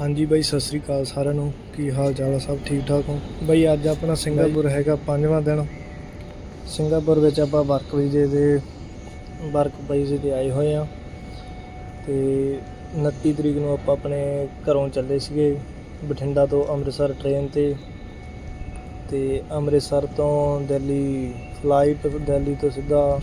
ਹਾਂਜੀ ਬਾਈ ਸਤਿ ਸ੍ਰੀ ਅਕਾਲ ਸਾਰਿਆਂ ਨੂੰ। ਕੀ ਹਾਲ ਚਾਲ ਆ? ਸਭ ਠੀਕ ਠਾਕ ਹੋ? ਬਾਈ ਅੱਜ ਆਪਣਾ ਸਿੰਗਾਪੁਰ ਹੈਗਾ ਪੰਜਵਾਂ ਦਿਨ। ਸਿੰਗਾਪੁਰ ਵਿੱਚ ਆਪਾਂ ਵਰਕ ਵੀਜ਼ੇ ਦੇ ਵਰਕ ਵੀਜ਼ੇ ਤੇ ਆਏ ਹੋਏ ਆ। ਤੇ 29 ਤਰੀਕ ਨੂੰ ਆਪਾਂ ਆਪਣੇ ਘਰੋਂ ਚੱਲੇ ਸੀਗੇ ਬਠਿੰਡਾ ਤੋਂ ਅੰਮ੍ਰਿਤਸਰ ਟ੍ਰੇਨ ਤੇ। ਤੇ ਅੰਮ੍ਰਿਤਸਰ ਤੋਂ ਦਿੱਲੀ ਫਲਾਈਟ ਦਿੱਲੀ ਤੋਂ ਸਿੱਧਾ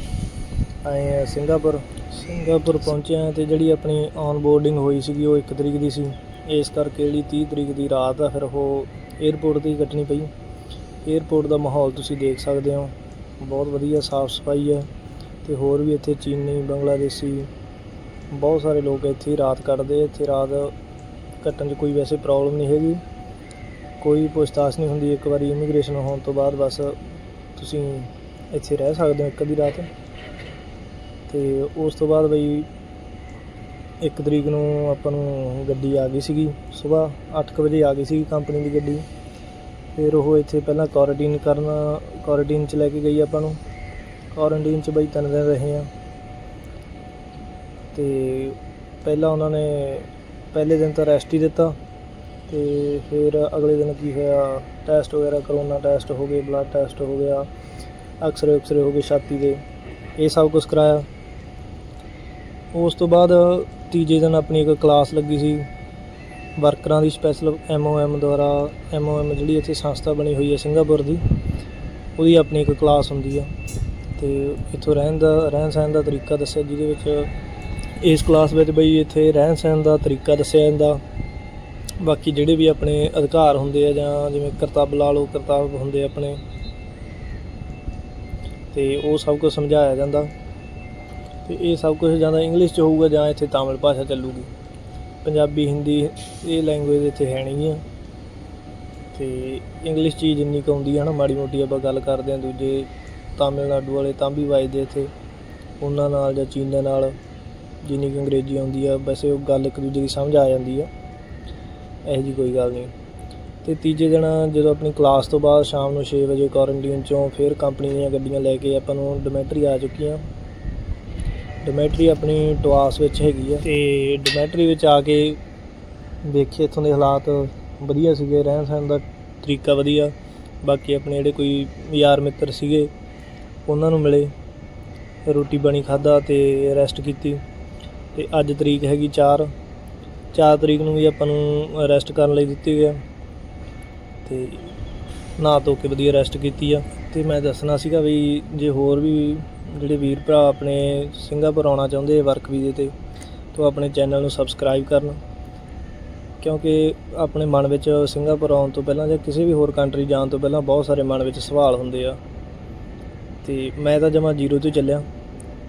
ਆਏ ਆ ਸਿੰਗਾਪੁਰ। ਸਿੰਗਾਪੁਰ ਪਹੁੰਚੇ ਆ ਤੇ ਜਿਹੜੀ ਆਪਣੀ ਔਨ ਬੋਰਡਿੰਗ ਹੋਈ ਸੀਗੀ ਉਹ 1 ਤਰੀਕ ਦੀ ਸੀ। ਇਸ ਕਰਕੇ ਜਿਹੜੀ 30 ਤਰੀਕ ਦੀ ਰਾਤ ਆ, ਫਿਰ ਉਹ 에ਅਰਪੋਰਟ ਤੇ ਹੀ ਕੱਟਣੀ ਪਈ। 에ਅਰਪੋਰਟ ਦਾ ਮਾਹੌਲ ਤੁਸੀਂ ਦੇਖ ਸਕਦੇ ਹੋ। ਬਹੁਤ ਵਧੀਆ, ਸਾਫ਼ ਸਫ਼ਾਈ ਹੈ ਤੇ ਹੋਰ ਵੀ ਇੱਥੇ ਚੀਨੀ, ਬੰਗਲਾਦੇਸ਼ੀ, ਬਹੁਤ ਸਾਰੇ ਲੋਕ ਇੱਥੇ ਹੀ ਰਾਤ ਕੱਟਦੇ ਇੱਥੇ ਰਾਤ ਕੱਟਣ 'ਚ ਕੋਈ ਵੈਸੇ ਪ੍ਰੋਬਲਮ ਨਹੀਂ ਹੈਗੀ। ਕੋਈ ਪੁੱਛਤਾਛ ਨਹੀਂ ਹੁੰਦੀ। ਇੱਕ ਵਾਰੀ ਇਮੀਗ੍ਰੇਸ਼ਨ ਹੋਣ ਤੋਂ ਬਾਅਦ ਬਸ ਤੁਸੀਂ ਇੱਥੇ ਰਹਿ ਸਕਦੇ ਹੋ ਇੱਕ ਅੱਧੀ ਰਾਤ। ਤੇ ਉਸ ਤੋਂ ਬਾਅਦ ਬਈ ਇੱਕ ਤਰੀਕ ਨੂੰ ਆਪਾਂ ਨੂੰ ਗੱਡੀ ਆ ਗਈ ਸੀਗੀ, ਸਵੇਰ 8:00 ਵਜੇ ਆ ਗਈ ਸੀ ਕੰਪਨੀ ਦੀ ਗੱਡੀ। ਫਿਰ ਉਹ ਇੱਥੇ ਪਹਿਲਾਂ ਕੁਆਰੰਟੀਨ ਕਰਨ ਕੁਆਰੰਟੀਨ 'ਚ ਲੈ ਕੇ ਗਈ ਆਪਾਂ ਨੂੰ। ਕੁਆਰੰਟੀਨ 'ਚ ਬਈ ਤਿੰਨ ਦਿਨ ਰਹੇ ਆ ਤੇ ਪਹਿਲਾਂ ਉਹਨਾਂ ਨੇ ਪਹਿਲੇ ਦਿਨ ਤਾਂ ਰੈਸਟ ਹੀ ਦਿੱਤਾ। ਤੇ ਫਿਰ ਅਗਲੇ ਦਿਨ ਕੀ ਹੋਇਆ ਟੈਸਟ ਵਗੈਰਾ ਕਰੋਨਾ ਟੈਸਟ ਹੋ ਗਏ ਬਲੱਡ ਟੈਸਟ ਹੋ ਗਿਆ ਐਕਸਰੇ ਉਕਸਰੇ ਹੋ ਗਏ ਛਾਤੀ ਦੇ। ਇਹ ਸਭ ਕੁਝ ਕਰਾਇਆ। ਉਸ ਤੋਂ ਬਾਅਦ ਤੀਜੇ ਦਿਨ ਆਪਣੀ ਇੱਕ ਕਲਾਸ ਲੱਗੀ ਸੀ। ਵਰਕਰਾਂ ਦੀ ਸਪੈਸ਼ਲ ਐਮ ਦੁਆਰਾ ਐਮ ਜਿਹੜੀ ਇੱਥੇ ਸੰਸਥਾ ਬਣੀ ਹੋਈ ਹੈ ਸਿੰਗਾਪੁਰ ਦੀ, ਉਹਦੀ ਆਪਣੀ ਇੱਕ ਕਲਾਸ ਹੁੰਦੀ ਆ। ਤੇ ਇੱਥੋਂ ਰਹਿਣ ਦਾ, ਰਹਿਣ ਸਹਿਣ ਦਾ ਤਰੀਕਾ ਦੱਸਿਆ, ਜਿਹਦੇ ਵਿੱਚ ਇਸ ਕਲਾਸ ਵਿੱਚ ਬਈ ਇੱਥੇ ਰਹਿਣ ਸਹਿਣ ਦਾ ਤਰੀਕਾ ਦੱਸਿਆ ਜਾਂਦਾ। ਬਾਕੀ ਜਿਹੜੇ ਵੀ ਆਪਣੇ ਅਧਿਕਾਰ ਹੁੰਦੇ ਆ ਜਾਂ ਜਿਵੇਂ ਕਰਤੱਵ ਲਾ ਲਓ ਕਰਤੱਵ ਹੁੰਦੇ ਆਪਣੇ। ਤੇ ਉਹ ਸਭ ਕੁਝ ਸਮਝਾਇਆ ਜਾਂਦਾ। ਤੇ ਇਹ ਸਭ ਕੁਝ ਜਾਂ ਤਾਂ ਇੰਗਲਿਸ਼ 'ਚ ਹੋਊਗਾ ਜਾਂ ਇੱਥੇ ਤਾਮਿਲ ਭਾਸ਼ਾ ਚੱਲੂਗੀ। ਪੰਜਾਬੀ, ਹਿੰਦੀ ਇਹ ਲੈਂਗੁਏਜ ਇੱਥੇ ਹੈ ਨਹੀਂ ਆ ਤੇ ਇੰਗਲਿਸ਼ 'ਚ ਹੀ ਜਿੰਨੀ ਕੁ ਆਉਂਦੀ ਹੈ ਨਾ, ਮਾੜੀ ਮੋਟੀ ਆਪਾਂ ਗੱਲ ਕਰਦੇ ਹਾਂ ਦੂਜੇ ਤਾਮਿਲਨਾਡੂ ਵਾਲੇ ਤਾਂ ਵੀ ਵੱਜਦੇ ਇੱਥੇ। ਉਹਨਾਂ ਨਾਲ ਜਾਂ ਚੀਨੀਆਂ ਨਾਲ ਜਿੰਨੀ ਕੁ ਅੰਗਰੇਜ਼ੀ ਆਉਂਦੀ ਆ, ਵੈਸੇ ਉਹ ਗੱਲ ਇੱਕ ਦੂਜੇ ਦੀ ਸਮਝ ਆ ਜਾਂਦੀ ਆ। ਇਹੋ ਜੀ ਕੋਈ ਗੱਲ ਨਹੀਂ ਤੇ ਤੀਜੇ ਦਿਨ ਜਦੋਂ ਆਪਣੀ ਕਲਾਸ ਤੋਂ ਬਾਅਦ ਸ਼ਾਮ ਨੂੰ 6 ਵਜੇ ਕੁਆਰੰਟੀਨ ਚੋਂ ਫਿਰ ਕੰਪਨੀ ਦੀਆਂ ਗੱਡੀਆਂ ਲੈ ਕੇ ਆਪਾਂ ਨੂੰ ਡੋਮੈਟਰੀ ਆ ਚੁੱਕੀਆਂ। ਡੋਮੈਟਰੀ ਆਪਣੀ ਟਵਾਸ ਵਿੱਚ ਹੈਗੀ ਆ ਤੇ ਡੋਮੈਟਰੀ ਵਿੱਚ ਆ ਕੇ ਦੇਖੇ ਇੱਥੋਂ ਦੇ ਹਾਲਾਤ ਵਧੀਆ ਸੀਗੇ, ਰਹਿਣ ਸਹਿਣ ਦਾ ਤਰੀਕਾ ਵਧੀਆ। ਬਾਕੀ ਆਪਣੇ ਜਿਹੜੇ ਕੋਈ ਯਾਰ ਮਿੱਤਰ ਸੀਗੇ, ਉਹਨਾਂ ਨੂੰ ਮਿਲੇ, ਰੋਟੀ ਪਾਣੀ ਖਾਦਾ ਤੇ ਰੈਸਟ ਕੀਤੀ। ਤੇ ਅੱਜ ਤਰੀਕ ਹੈਗੀ 4 4 ਤਰੀਕ ਨੂੰ ਵੀ ਆਪਾਂ ਨੂੰ ਰੈਸਟ ਕਰਨ ਲਈ ਦਿੱਤੀ ਗਿਆ ਤੇ ਨਹਾ ਧੋ ਕੇ ਵਧੀਆ ਰੈਸਟ ਕੀਤੀ ਆ। ਤੇ ਮੈਂ ਦੱਸਣਾ ਸੀਗਾ ਵੀ ਜੇ ਹੋਰ ਵੀ ਜਿਹੜੇ ਵੀਰ ਭਰਾ ਆਪਣੇ ਸਿੰਗਾਪੁਰ ਆਉਣਾ ਚਾਹੁੰਦੇ ਵਰਕ ਵੀਜ਼ੇ ਤੇ, ਤਾਂ ਆਪਣੇ ਚੈਨਲ ਨੂੰ ਸਬਸਕ੍ਰਾਈਬ ਕਰਨ। ਕਿਉਂਕਿ ਆਪਣੇ ਮਨ ਵਿੱਚ ਸਿੰਗਾਪੁਰ ਆਉਣ ਤੋਂ ਪਹਿਲਾਂ ਜਾਂ ਕਿਸੇ ਵੀ ਹੋਰ ਕੰਟਰੀ ਜਾਣ ਤੋਂ ਪਹਿਲਾਂ ਬਹੁਤ ਸਾਰੇ ਮਨ ਵਿੱਚ ਸਵਾਲ ਹੁੰਦੇ ਆ। ਤੇ ਮੈਂ ਤਾਂ ਜਮਾ ਜ਼ੀਰੋ ਤੋਂ ਚੱਲਿਆ।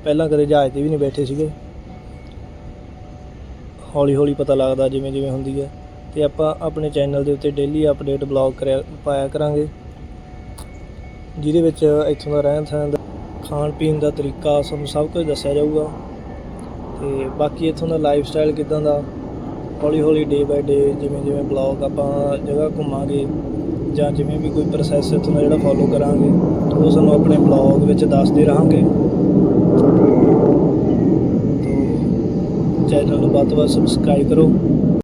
ਪਹਿਲਾਂ ਕਦੇ ਜਹਾਜ਼ ਤੇ ਵੀ ਨਹੀਂ ਬੈਠੇ ਸੀਗੇ। ਹੌਲੀ ਹੌਲੀ ਪਤਾ ਲੱਗਦਾ ਜਿਵੇਂ ਜਿਵੇਂ ਹੁੰਦੀ ਹੈ ਤੇ ਆਪਾਂ ਆਪਣੇ ਚੈਨਲ ਦੇ ਉੱਤੇ ਡੇਲੀ ਅਪਡੇਟ ਬਲੌਗ ਕਰਿਆ, ਪਾਇਆ ਕਰਾਂਗੇ। ਜਿਹਦੇ ਵਿੱਚ ਇੱਥੋਂ ਦਾ ਰਹਿਣ ਸਹਿਣ ਦਾ ਖਾਣ ਪੀਣ ਦਾ ਤਰੀਕਾ ਸਾਨੂੰ ਸਭ ਕੁਝ ਦੱਸਿਆ ਜਾਊਗਾ। ਤੇ ਬਾਕੀ ਇੱਥੋਂ ਦਾ ਲਾਈਫ ਸਟਾਈਲ ਕਿਦਾਂ ਦਾ? ਹੌਲੀ ਹੌਲੀ ਡੇ ਬਾਏ ਡੇ ਜਿਵੇਂ ਜਿਵੇਂ ਬਲੌਗ ਆਪਾਂ ਜਗ੍ਹਾ ਘੁੰਮਾਂਗੇ ਜਾਂ ਜਿਵੇਂ ਵੀ ਕੋਈ ਪ੍ਰੋਸੈਸ ਇੱਥੋਂ ਦਾ ਜਿਹੜਾ ਫੋਲੋ ਕਰਾਂਗੇ, ਉਹ ਸਾਨੂੰ ਆਪਣੇ ਬਲੌਗ ਵਿੱਚ ਦੱਸਦੇ ਰਹਾਂਗੇ। ਤੋ ਚੈਨਲ ਨੂੰ ਵੱਧ ਤੋਂ ਵੱਧ ਸਬਸਕ੍ਰਾਈਬ ਕਰੋ।